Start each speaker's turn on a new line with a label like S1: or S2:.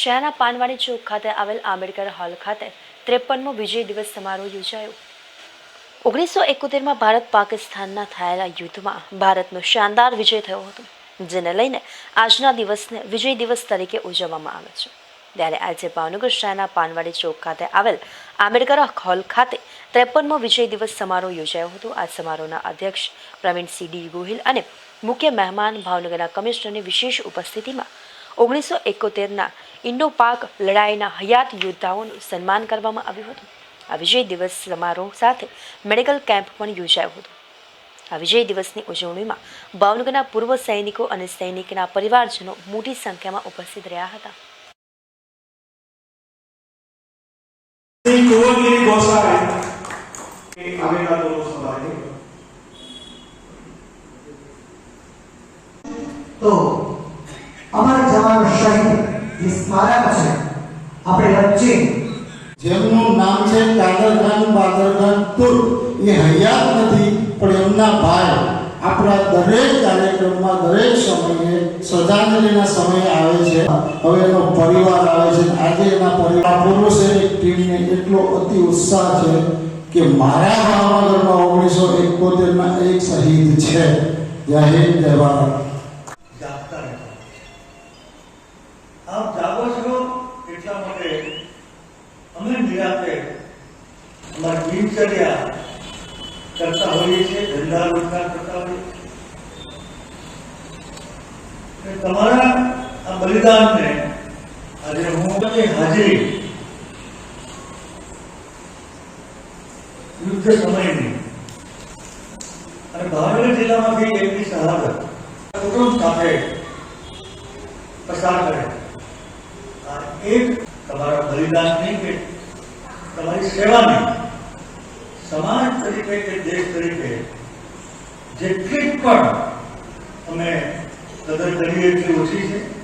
S1: શહેરના પાનવાડી ચોક ખાતે આવેલ આંબેડકર હોલ ખાતે ત્રેપનમો વિજય દિવસ સમારોહ યોજાયો. ઓગણીસો એકોતેરમાં ભારત પાકિસ્તાનના થયેલા યુદ્ધમાં ભારતનો શાનદાર વિજય થયો હતો, જેને લઈને આજના દિવસને વિજય દિવસ તરીકે ઉજવવામાં આવે છે. ત્યારે આજે ભાવનગર શહેરના પાનવાડી ચોક ખાતે આવેલ આંબેડકર હોલ ખાતે ત્રેપનમો વિજય દિવસ સમારોહ યોજાયો હતો. આ સમારોહના અધ્યક્ષ પ્રવીણ સી ડી ગોહિલ અને મુખ્ય મહેમાન ભાવનગરના કમિશનરની વિશેષ ઉપસ્થિતિમાં ઓગણીસો એકોતેરના ઇન્ડો પાક લડાઈના હયાત યોદ્ધાઓનું સન્માન કરવામાં આવ્યું હતું. આ વિજય દિવસ સમારોહ સાથે મેડિકલ કેમ્પ પણ યોજાયો હતો. આ વિજય દિવસની ઉજવણીમાં ભાવનગરના પૂર્વ સૈનિકો અને સૈનિકના પરિવારજનો મોટી સંખ્યામાં ઉપસ્થિત રહ્યા હતા.
S2: તો જવાન શહીદ સ્મારક છે, આપણે વચ્ચે
S3: જેમનું નામ છે કાદરખાન બાદરખાન તુર્ક એ હયાત નથી, પણ એમના ભાઈ આપણા દરેક કાર્યક્રમમાં દરેક સમયે શ્રદ્ધાંજલિના સમયે આવે છે. હવે એનો પરિવાર આવે છે. આજે એના પરિવાર પુરુષે સૈનિક ટીમને એટલો અતિ ઉત્સાહ છે કે મારા ભાવનગરમાં ઓગણીસો એકોતેરમાં એક શહીદ છે. જય હિન્દ, જય ભારત.
S4: આપ જાગો છો એટલા માટે અમે નિરાતે અમારી દિનચર્યા કરતા હોઈએ છીએ, ધંધા રોજગાર કરતા હોઈએ તમારા આ બલિદાનને આજે હું હાજરી યુદ્ધ સમયની અને ભાવનગર જિલ્લામાંથી એમની શહાદત કુટુંબ સાથે પસાર કરે. એક તમારા નહીં કે તમારી સેવાની સમાજ તરીકે કે દેશ તરીકે જેટલી પણ અમે કદર કરીએ એટલી ઓછી છે.